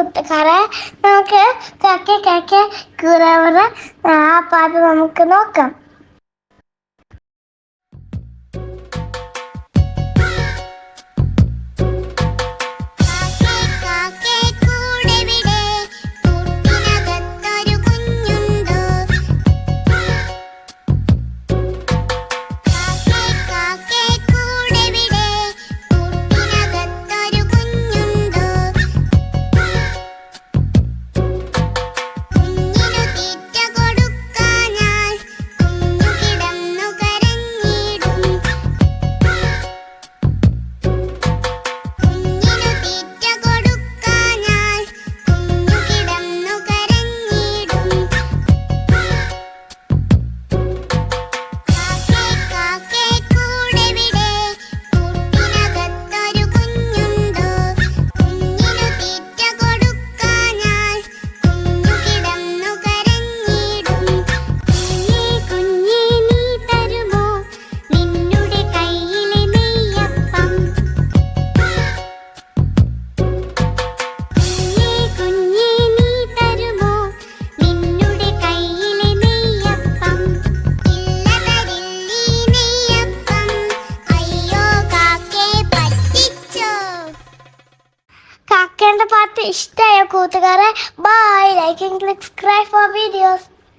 കൂട്ടുകാരെ നമുക്ക് കക്കെ കക്കെ കുറവറ ആ പാട്ട് നമുക്ക് നോക്കാം. കാക്കേന്റെ പാട്ട് ഇഷ്ടമായോ കൂട്ടുകാരെ? Bye like and subscribe for videos